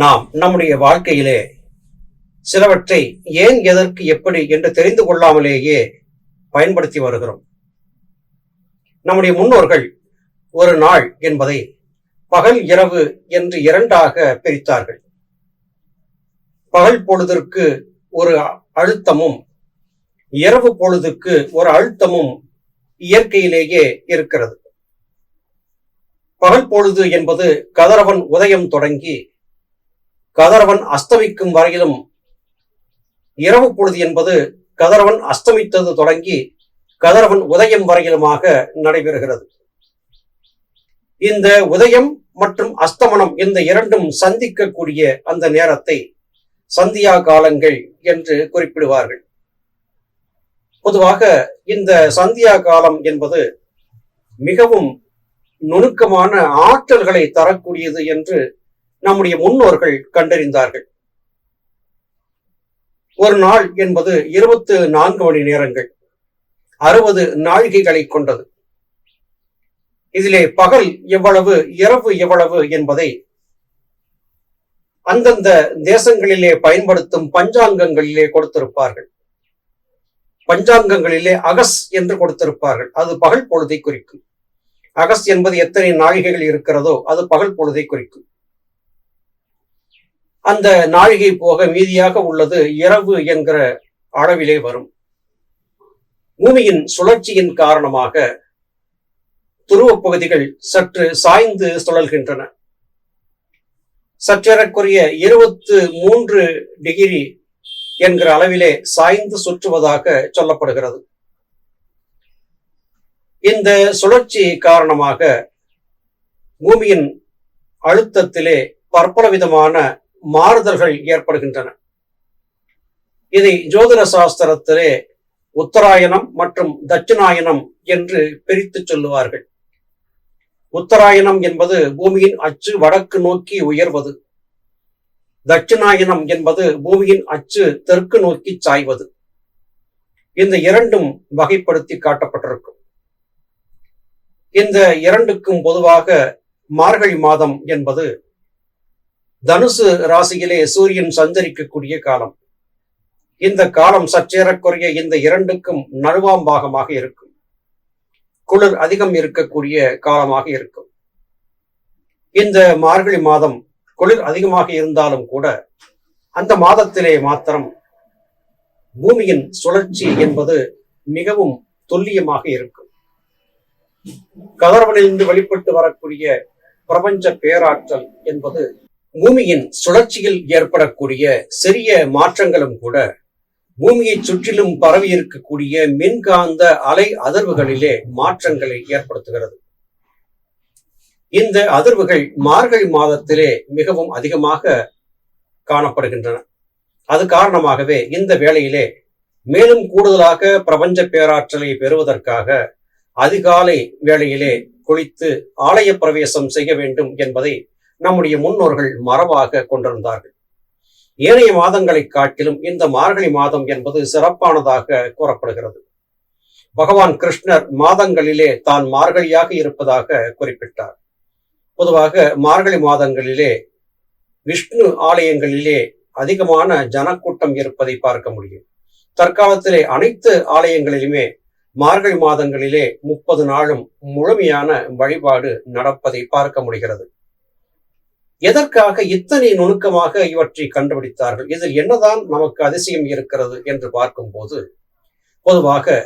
நாம் நம்முடைய வாழ்க்கையிலே சிலவற்றை ஏன் எதற்கு எப்படி என்று தெரிந்து கொள்ளாமலேயே பயன்படுத்தி வருகிறோம். நம்முடைய முன்னோர்கள் ஒரு நாள் என்பதை பகல் இரவு என்று இரண்டாக பிரித்தார்கள். பகல் பொழுதிற்கு ஒரு அழுத்தமும் இரவு பொழுதுக்கு ஒரு அழுத்தமும் இயற்கையிலேயே இருக்கிறது. பகல் பொழுது என்பது கதிரவன் உதயம் தொடங்கி கதிரவன் அஸ்தமிக்கும் வரையிலும் இரவு பொழுது என்பது கதிரவன் அஸ்தமித்தது தொடங்கி கதிரவன் உதயம் வரையிலுமாக நடைபெறுகிறது. இந்த உதயம் மற்றும் அஸ்தமனம் இந்த இரண்டும் சந்திக்கக்கூடிய அந்த நேரத்தை சந்தியா காலங்கள் என்று குறிப்பிடுவார்கள். பொதுவாக இந்த சந்தியா காலம் என்பது மிகவும் நுணுக்கமான ஆற்றல்களை தரக்கூடியது என்று நம்முடைய முன்னோர்கள் கண்டறிந்தார்கள். ஒரு நாள் என்பது இருபத்து நான்கு மணி நேரங்கள். அறுபது நாழிகைகளை கொண்டது. இதிலே பகல் எவ்வளவு இரவு எவ்வளவு என்பதை அந்தந்த தேசங்களிலே பயன்படுத்தும் பஞ்சாங்கங்களிலே கொடுத்திருப்பார்கள். பஞ்சாங்கங்களிலே அகஸ் என்று கொடுத்திருப்பார்கள். அது பகல் பொழுதை குறிக்கும். அகஸ் என்பது எத்தனை நாழிகைகள் இருக்கிறதோ அது பகல் பொழுதை குறிக்கும். அந்த நாழிகை போக மீதியாக உள்ளது இரவு என்கிற அளவிலே வரும். பூமியின் சுழற்சியின் காரணமாக துருவப் பகுதிகள் சற்று சாய்ந்து சுழல்கின்றன. சற்றேறக்குரிய இருபத்து மூன்று டிகிரி என்கிற அளவிலே சாய்ந்து சுற்றுவதாக சொல்லப்படுகிறது. இந்த சுழற்சி காரணமாக பூமியின் அழுத்தத்திலே பற்பல விதமான மாறுதல்கள் ஏற்படுகின்றன. இதை ஜோதிட சாஸ்திரத்திலே உத்தராயணம் மற்றும் தட்சிணாயனம் என்று பிரித்து சொல்லுவார்கள். உத்தராயணம் என்பது பூமியின் அச்சு வடக்கு நோக்கி உயர்வது. தட்சிணாயனம் என்பது பூமியின் அச்சு தெற்கு நோக்கி சாய்வது. இந்த இரண்டும் வகைப்படுத்தி காட்டப்பட்டிருக்கும். இந்த இரண்டுக்கும் பொதுவாக மார்கழி மாதம் என்பது தனுசு ராசியிலே சூரியன் சஞ்சரிக்கக்கூடிய காலம். இந்த காலம் சற்றேறக்குறைய இந்த இரண்டுக்கும் நழுவாம் பாகமாக இருக்கும். குளிர் அதிகம் இருக்கக்கூடிய காலமாக இருக்கும். இந்த மார்கழி மாதம் குளிர் அதிகமாக இருந்தாலும் கூட அந்த மாதத்திலே மாத்திரம் பூமியின் சுழற்சி என்பது மிகவும் துல்லியமாக இருக்கும். கதர்வனிலிருந்து வெளிப்பட்டு வரக்கூடிய பிரபஞ்ச பேராற்றல் என்பது பூமியின் சுழற்சியில் ஏற்படக்கூடிய சிறிய மாற்றங்களும் கூட பூமியை சுற்றிலும் பரவி இருக்கக்கூடிய மின்காந்த அலை அதிர்வுகளிலே மாற்றங்களை ஏற்படுத்துகிறது. இந்த அதிர்வுகள் மார்கழி மாதத்திலே மிகவும் அதிகமாக காணப்படுகின்றன. அது காரணமாகவே இந்த வேளையிலே மேலும் கூடுதலாக பிரபஞ்ச பேராற்றலை பெறுவதற்காக அதிகாலை வேளையிலே குளித்து ஆலய பிரவேசம் செய்ய வேண்டும் என்பதை நம்முடைய முன்னோர்கள் மரபாக கொண்டிருந்தார்கள். ஏனைய மாதங்களை காட்டிலும் இந்த மார்கழி மாதம் என்பது சிறப்பானதாக கூறப்படுகிறது. பகவான் கிருஷ்ணர் மாதங்களிலே தான் மார்கழியாக இருப்பதாக குறிப்பிட்டார். பொதுவாக மார்கழி மாதங்களிலே விஷ்ணு ஆலயங்களிலே அதிகமான ஜனக்கூட்டம் இருப்பதை பார்க்க முடியும். தற்காலத்திலே அனைத்து ஆலயங்களிலுமே மார்கழி மாதங்களிலே முப்பது நாளும் முழுமையான வழிபாடு நடப்பதை பார்க்க முடிகிறது. எதற்காக இத்தனை நுணுக்கமாக இவற்றை கண்டுபிடித்தார்கள்? இதில் என்னதான் நமக்கு அதிசயம் இருக்கிறது என்று பார்க்கும்போது பொதுவாக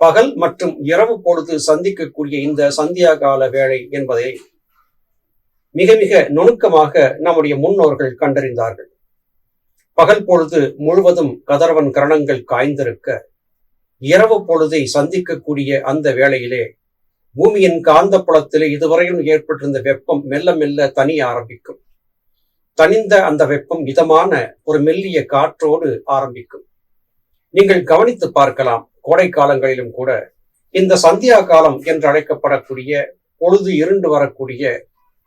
பகல் மற்றும் இரவு பொழுது சந்திக்கக்கூடிய இந்த சந்தியா கால வேலை என்பதை மிக மிக நுணுக்கமாக நம்முடைய முன்னோர்கள் கண்டறிந்தார்கள். பகல் பொழுது முழுவதும் கதர்வன் கரணங்கள் காய்ந்திருக்க இரவு பொழுதை சந்திக்கக்கூடிய அந்த வேளையிலே பூமியின் காந்த புலத்திலே இதுவரையும் ஏற்பட்டிருந்த வெப்பம் மெல்ல மெல்ல தனிய ஆரம்பிக்கும். தனிந்த அந்த வெப்பம் இதமான ஒரு மெல்லிய காற்றோடு ஆரம்பிக்கும். நீங்கள் கவனித்து பார்க்கலாம் கோடை காலங்களிலும் கூட இந்த சந்தியா காலம் என்று அழைக்கப்படக்கூடிய பொழுது இருண்டு வரக்கூடிய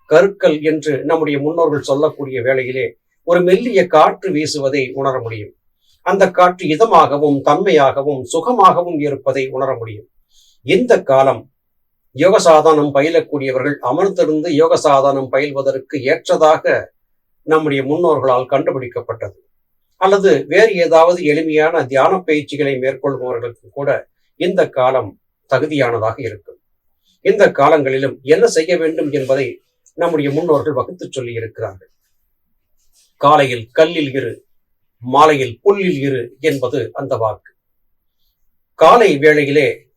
கருக்கல் என்று நம்முடைய முன்னோர்கள் சொல்லக்கூடிய வேளையிலே ஒரு மெல்லிய காற்று வீசுவதை உணர முடியும். அந்த காற்று இதமாகவும் தன்மையாகவும் சுகமாகவும் இருப்பதை உணர முடியும். இந்த காலம் யோக சாதனம் பயிலக்கூடியவர்கள் அமர்ந்திருந்து யோக சாதனம் பயில்வதற்கு ஏற்றதாக நம்முடைய முன்னோர்களால் கண்டுபிடிக்கப்பட்டது. அல்லது வேறு ஏதாவது எளிமையான தியான பயிற்சிகளை மேற்கொள்பவர்களுக்கு கூட இந்த காலம் தகுதியானதாக இருக்கும். இந்த காலங்களிலும் என்ன செய்ய வேண்டும் என்பதை நம்முடைய முன்னோர்கள் வகுத்து சொல்லி இருக்கிறார்கள். காலையில் கல்லில் இரு மாலையில் புல்லில் இரு என்பது அந்த வாக்கு. காலை வேளையிலே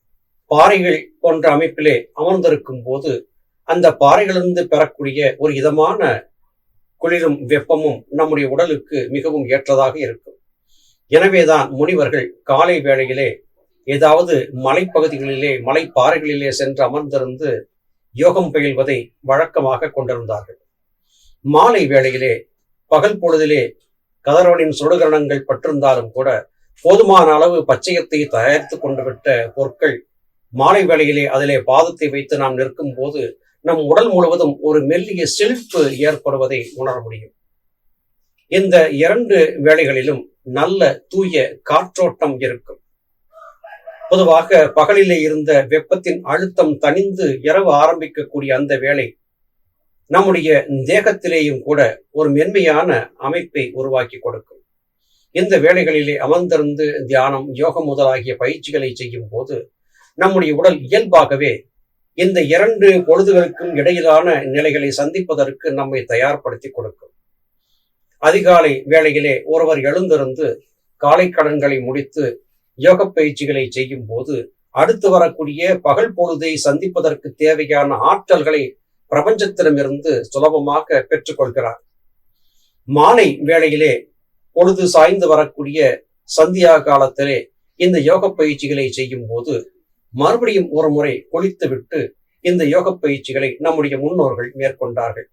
பாறைகள் போன்ற அமைப்பிலே அமர்ந்திருக்கும் போது அந்த பாறைகளிலிருந்து பெறக்கூடிய ஒரு இதமான குளிரும் வெப்பமும் நம்முடைய உடலுக்கு மிகவும் ஏற்றதாக இருக்கும். எனவேதான் முனிவர்கள் காலை வேளையிலே ஏதாவது மலைப்பகுதிகளிலே மலைப்பாறைகளிலே சென்று அமர்ந்திருந்து யோகம் பயில்வதை வழக்கமாக கொண்டிருந்தார்கள். மாலை வேளையிலே பகல் பொழுதிலே கதரவனின் சுடுகரணங்கள் பற்றிருந்தாலும் கூட போதுமான அளவு பச்சையத்தை தயாரித்து கொண்டுவிட்ட பொருட்கள் மாலை வேளையிலே அதிலே பாதத்தை வைத்து நாம் நிற்கும் போது நம் உடல் முழுவதும் ஒரு மெல்லிய செழிப்பு ஏற்படுவதை உணர முடியும். இந்த இரண்டு வேளைகளிலும் நல்ல தூய காற்றோட்டம் இருக்கும். பொதுவாக பகலிலே இருந்த வெப்பத்தின் அழுத்தம் தணிந்து இரவு ஆரம்பிக்கக்கூடிய அந்த வேளை நம்முடைய தேகத்திலேயும் கூட ஒரு மென்மையான அமைப்பை உருவாக்கி கொடுக்கும். இந்த வேளைகளிலே அமர்ந்திருந்து தியானம் யோகம் முதலாகிய பயிற்சிகளை செய்யும் போது நம்முடைய உடல் இயல்பாகவே இந்த இரண்டு பொழுதுகளுக்கும் இடையிலான நிலைகளை சந்திப்பதற்கு நம்மை தயார்படுத்தி கொடுக்கும். அதிகாலை வேளையிலே ஒருவர் எழுந்திருந்து காலை கடன்களை முடித்து யோக பயிற்சிகளை செய்யும் போது அடுத்து வரக்கூடிய பகல் பொழுதை சந்திப்பதற்கு தேவையான ஆற்றல்களை பிரபஞ்சத்திடமிருந்து சுலபமாக பெற்றுக்கொள்கிறார். மாலை வேளையிலே பொழுது சாய்ந்து வரக்கூடிய சந்தியா காலத்திலே இந்த யோக பயிற்சிகளை செய்யும் போது மறுபடியும் ஒரு முறை ஒழித்துவிட்டு இந்த யோக பயிற்சிகளை நம்முடைய முன்னோர்கள் மேற்கொண்டார்கள்.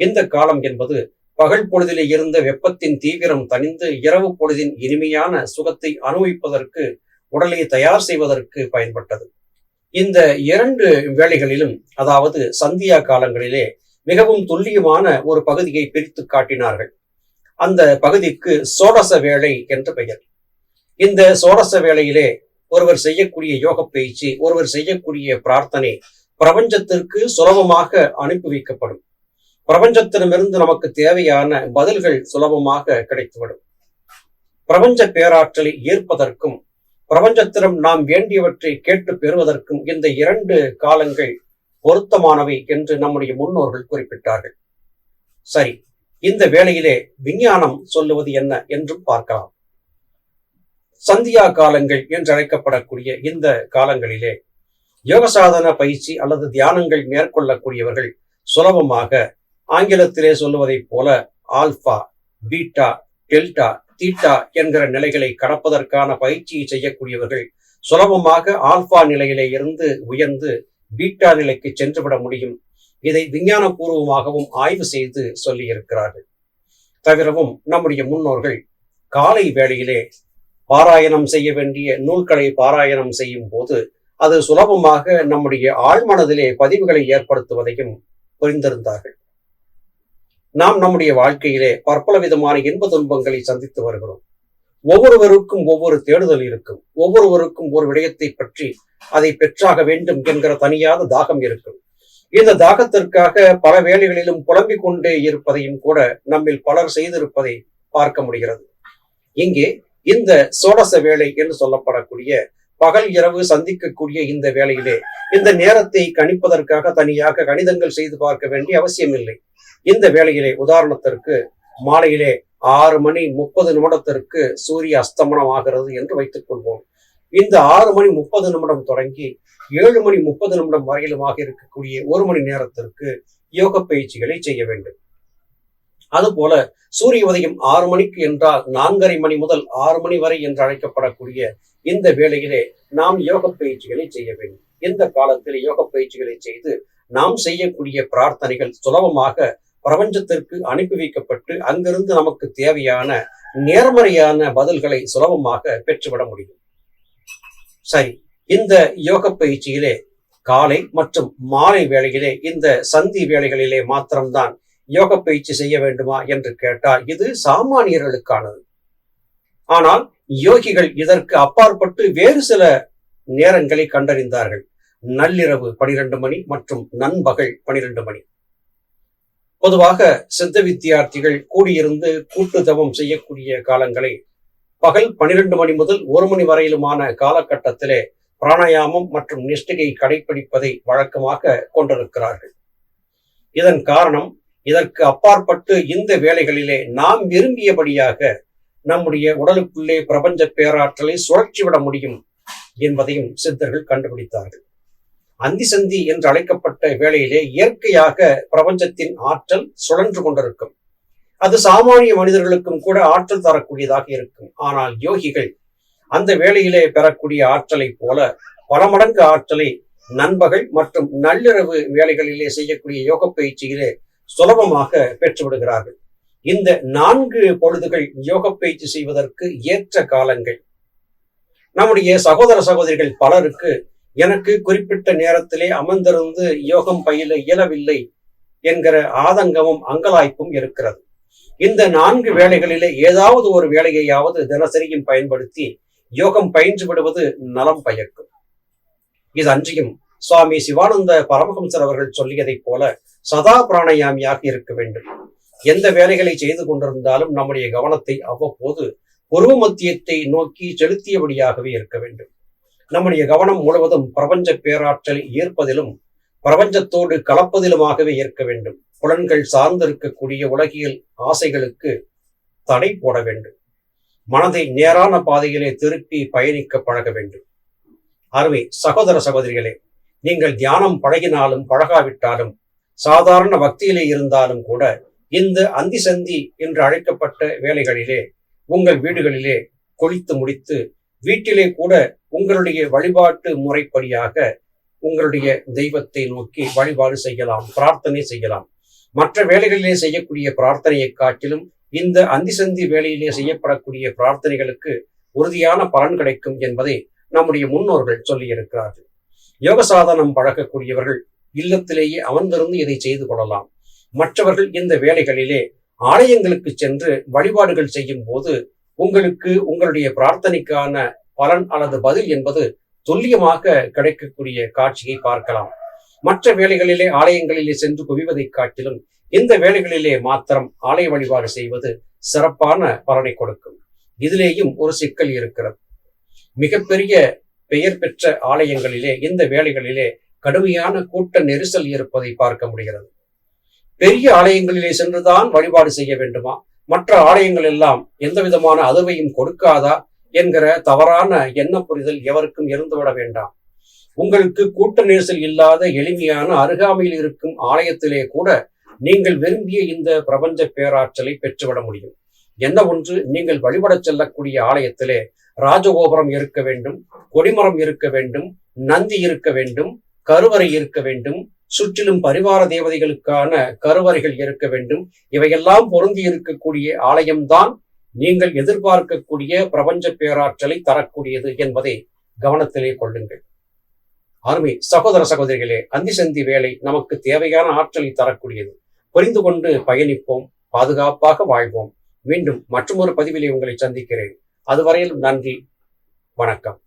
இந்த காலம் என்பது பகல் பொழுதிலே இருந்த வெப்பத்தின் தீவிரம் தணிந்து இரவு பொழுதின் இனிமையான சுகத்தை அனுபவிப்பதற்கு உடலை தயார் செய்வதற்கு பயன்பட்டது. இந்த இரண்டு வேளைகளிலும் அதாவது சந்தியா காலங்களிலே மிகவும் துல்லியமான ஒரு பகுதியை பிரித்து காட்டினார்கள். அந்த பகுதிக்கு சோடச வேளை என்று பெயர். இந்த சோடச வேளையிலே ஒருவர் செய்யக்கூடிய யோக பயிற்சி ஒருவர் செய்யக்கூடிய பிரார்த்தனை பிரபஞ்சத்திற்கு சுலபமாக அனுப்பி வைக்கப்படும். பிரபஞ்சத்திடமிருந்து நமக்கு தேவையான பதில்கள் சுலபமாக கிடைத்துவிடும். பிரபஞ்ச பேராற்றலை ஏற்பதற்கும் பிரபஞ்சத்திடம் நாம் வேண்டியவற்றை கேட்டு பெறுவதற்கும் இந்த இரண்டு காலங்கள் பொருத்தமானவை என்று நம்முடைய முன்னோர்கள் குறிப்பிட்டார்கள். சரி இந்த வேளையிலே விஞ்ஞானம் சொல்லுவது என்ன என்றும் பார்க்கலாம். சந்தியா காலங்கள் என்று அழைக்கப்படக்கூடிய இந்த காலங்களிலே யோக சாதன பயிற்சி அல்லது தியானங்கள் மேற்கொள்ளக்கூடியவர்கள் சுலபமாக ஆங்கிலத்திலே சொல்லுவதைப் போல ஆல்பா பீட்டா டெல்டா தீட்டா என்கிற நிலைகளை கடப்பதற்கான பயிற்சியை செய்யக்கூடியவர்கள் சுலபமாக ஆல்பா நிலையிலே இருந்து உயர்ந்து பீட்டா நிலைக்கு சென்றுவிட முடியும். இதை விஞ்ஞானபூர்வமாகவும் ஆய்வு செய்து சொல்லியிருக்கிறார்கள். தவிரவும் நம்முடைய முன்னோர்கள் காலை வேளையிலே பாராயணம் செய்ய வேண்டிய நூல்களை பாராயணம் செய்யும் போது அது சுலபமாக நம்முடைய ஆழ்மனதிலே பதிவுகளை ஏற்படுத்துவதையும் புரிந்திருந்தார்கள். நாம் நம்முடைய வாழ்க்கையிலே பற்பல விதமான இன்ப துன்பங்களை சந்தித்து வருகிறோம். ஒவ்வொருவருக்கும் ஒவ்வொரு தேடுதல் இருக்கும். ஒவ்வொருவருக்கும் ஒரு விடயத்தை பற்றி அதை பெற்றாக வேண்டும் என்கிற தனியாத தாகம் இருக்கும். இந்த தாகத்திற்காக பல வேலைகளிலும் புலம்பிக் கொண்டே இருப்பதையும் கூட நம்மில் பலர் செய்திருப்பதை பார்க்க முடிகிறது. இங்கே இந்த சோடச வேலை என்று சொல்லப்படக்கூடிய பகல் இரவு சந்திக்கக்கூடிய இந்த வேலையிலே இந்த நேரத்தை கணிப்பதற்காக தனியாக கணிதங்கள் செய்து பார்க்க வேண்டிய அவசியம் இல்லை. இந்த வேலையிலே உதாரணத்திற்கு மாலையிலே ஆறு மணி முப்பது நிமிடத்திற்கு சூரிய அஸ்தமனம் ஆகிறது என்று வைத்துக் கொள்வோம். இந்த ஆறு மணி முப்பது நிமிடம் தொடங்கி ஏழு மணி முப்பது நிமிடம் வரையிலுமாக இருக்கக்கூடிய ஒரு மணி நேரத்திற்கு யோக பயிற்சிகளை செய்ய வேண்டும். அதுபோல சூரிய உதயம் ஆறு மணிக்கு என்றால் நான்கரை மணி முதல் ஆறு மணி வரை என்று அழைக்கப்படக்கூடிய இந்த வேளையிலே நாம் யோக பயிற்சிகளை செய்ய வேண்டும். இந்த காலத்தில் யோக பயிற்சிகளை செய்து நாம் செய்யக்கூடிய பிரார்த்தனைகள் சுலபமாக பிரபஞ்சத்திற்கு அனுப்பி வைக்கப்பட்டு அங்கிருந்து நமக்கு தேவையான நேர்மறையான பதில்களை சுலபமாக பெற்றுவிட முடியும். சரி இந்த யோக பயிற்சியிலே காலை மற்றும் மாலை வேளையிலே இந்த சந்தி வேளைகளிலே மாத்திரம்தான் யோக பயிற்சி செய்ய வேண்டுமா என்று கேட்டால் இது சாமானியர்களுக்கானது. ஆனால் யோகிகள் இதற்கு அப்பாற்பட்டு வேறு சில நேரங்களை கண்டறிந்தார்கள். நள்ளிரவு பனிரெண்டு மணி மற்றும் நண்பகல் பனிரெண்டு மணி. பொதுவாக சித்த வித்தியார்த்திகள் கூடியிருந்து கூட்டு தவம் செய்யக்கூடிய காலங்களை பகல் பனிரெண்டு மணி முதல் ஒரு மணி வரையிலுமான காலகட்டத்திலே பிராணாயாமம் மற்றும் நிஷ்டிகை கடைபிடிப்பதை வழக்கமாக கொண்டிருக்கிறார்கள். இதன் காரணம் இதற்கு அப்பாற்பட்டு இந்த வேலைகளிலே நாம் விரும்பியபடியாக நம்முடைய உடலுக்குள்ளே பிரபஞ்ச பேராற்றலை சுழற்சி விட முடியும் என்பதையும் சித்தர்கள் கண்டுபிடித்தார்கள். அந்தி சந்தி என்று அழைக்கப்பட்ட வேளையிலே இயற்கையாக பிரபஞ்சத்தின் ஆற்றல் சுழன்று கொண்டிருக்கும். அது சாமானிய மனிதர்களுக்கும் கூட ஆற்றல் தரக்கூடியதாக இருக்கும். ஆனால் யோகிகள் அந்த வேளையிலே பெறக்கூடிய ஆற்றலை போல பல மடங்கு ஆற்றலை நண்பகல் மற்றும் நள்ளிரவு வேலைகளிலே செய்யக்கூடிய யோக பயிற்சியிலே சுலபமாக பெற்றுவிடுகிறார்கள். இந்த நான்கு பொழுதுகள் யோக பயிற்சி செய்வதற்கு ஏற்ற காலங்கள். நம்முடைய சகோதர சகோதரிகள் பலருக்கு எனக்கு குறிப்பிட்ட நேரத்திலே அமர்ந்திருந்து யோகம் பயில இயலவில்லை என்கிற ஆதங்கமும் அங்கலாய்ப்பும் இருக்கிறது. இந்த நான்கு வேலைகளிலே ஏதாவது ஒரு வேலையையாவது தினசரியும் பயன்படுத்தி யோகம் பயின்று விடுவது நலம் பயக்கும். இது அன்றியும் சுவாமி சிவானந்த பரமஹம்சர் அவர்கள் சொல்லியதைப் போல சதா பிராணயாமியாக இருக்க வேண்டும். எந்த வேலைகளை செய்து கொண்டிருந்தாலும் நம்முடைய கவனத்தை அவ்வப்போது உருவ மத்தியத்தை நோக்கி செலுத்தியபடியாகவே இருக்க வேண்டும். நம்முடைய கவனம் முழுவதும் பிரபஞ்ச பேராற்றலை ஈர்ப்பதிலும் பிரபஞ்சத்தோடு கலப்பதிலுமாகவே இருக்க வேண்டும். புலன்கள் சார்ந்திருக்கக்கூடிய உலகியல் ஆசைகளுக்கு தடை போட வேண்டும். மனதை நேரான பாதையிலே திருப்பி பயணிக்க பழக வேண்டும். அருமை சகோதர சகோதரிகளே நீங்கள் தியானம் பழகினாலும் பழகாவிட்டாலும் சாதாரண பக்தியிலே இருந்தாலும் கூட இந்த அந்தி சந்தி என்று அழைக்கப்பட்ட வேலைகளிலே உங்கள் வீடுகளிலே கொளித்து முடித்து வீட்டிலே கூட உங்களுடைய வழிபாட்டு முறைப்படியாக உங்களுடைய தெய்வத்தை நோக்கி வழிபாடு செய்யலாம் பிரார்த்தனை செய்யலாம். மற்ற வேலைகளிலே செய்யக்கூடிய பிரார்த்தனையை காட்டிலும் இந்த அந்தி சந்தி வேலையிலே செய்யப்படக்கூடிய பிரார்த்தனைகளுக்கு உறுதியான பலன் கிடைக்கும் என்பதை நம்முடைய முன்னோர்கள் சொல்லியிருக்கிறார்கள். யோக சாதனம் பழக்கக்கூடியவர்கள் இல்லத்திலேயே அமர்ந்திருந்து இதை செய்து கொள்ளலாம். மற்றவர்கள் இந்த வேலைகளிலே ஆலயங்களுக்கு சென்று வழிபாடுகள் செய்யும் போது உங்களுக்கு உங்களுடைய பிரார்த்தனைக்கான பலன் அல்லது பதில் என்பது துல்லியமாக கிடைக்கக்கூடிய காட்சியை பார்க்கலாம். மற்ற வேலைகளிலே ஆலயங்களிலே சென்று குவிவதை காட்டிலும் இந்த வேலைகளிலே மாத்திரம் ஆலய வழிபாடு செய்வது சிறப்பான பலனை கொடுக்கும். இதிலேயும் ஒரு சிக்கல் இருக்கிறது. மிகப்பெரிய பெயர் பெற்ற ஆலயங்களிலே இந்த வேலைகளிலே கடுமையான கூட்ட நெரிசல் இருப்பதை பார்க்க முடிகிறது. பெரிய ஆலயங்களிலே சென்றுதான் வழிபாடு செய்ய வேண்டுமா? மற்ற ஆலயங்கள் எல்லாம் எந்த விதமான அதுவையும் கொடுக்காதா? என்கிற தவறான எண்ண புரிதல் எவருக்கும் இருந்துவிட வேண்டாம். உங்களுக்கு கூட்ட நெரிசல் இல்லாத எளிமையான அருகாமையில் இருக்கும் ஆலயத்திலே கூட நீங்கள் விரும்பிய இந்த பிரபஞ்ச பேராற்றலை பெற்றுவிட முடியும். என்ன ஒன்று? நீங்கள் வழிபடச் செல்லக்கூடிய ஆலயத்திலே ராஜகோபுரம் இருக்க வேண்டும் கொடிமரம் இருக்க வேண்டும் நந்தி இருக்க வேண்டும் கருவறை இருக்க வேண்டும். சுற்றிலும் பரிவார தேவதைகளுக்கான கருவறைகள் இருக்க வேண்டும். இவையெல்லாம் பொருந்தி இருக்கக்கூடிய ஆலயம்தான் நீங்கள் எதிர்பார்க்கக்கூடிய பிரபஞ்ச பேராற்றலை தரக்கூடியது என்பதை கவனத்திலே கொள்ளுங்கள். அருமை சகோதர சகோதரிகளே அந்தி சந்தி வேலை நமக்கு தேவையான ஆற்றலை தரக்கூடியது. புரிந்து கொண்டு பயணிப்போம் பாதுகாப்பாக வாழ்வோம். மீண்டும் மற்றொரு பதிவிலே உங்களை சந்திக்கிறேன். அதுவரையில் நன்றி வணக்கம்.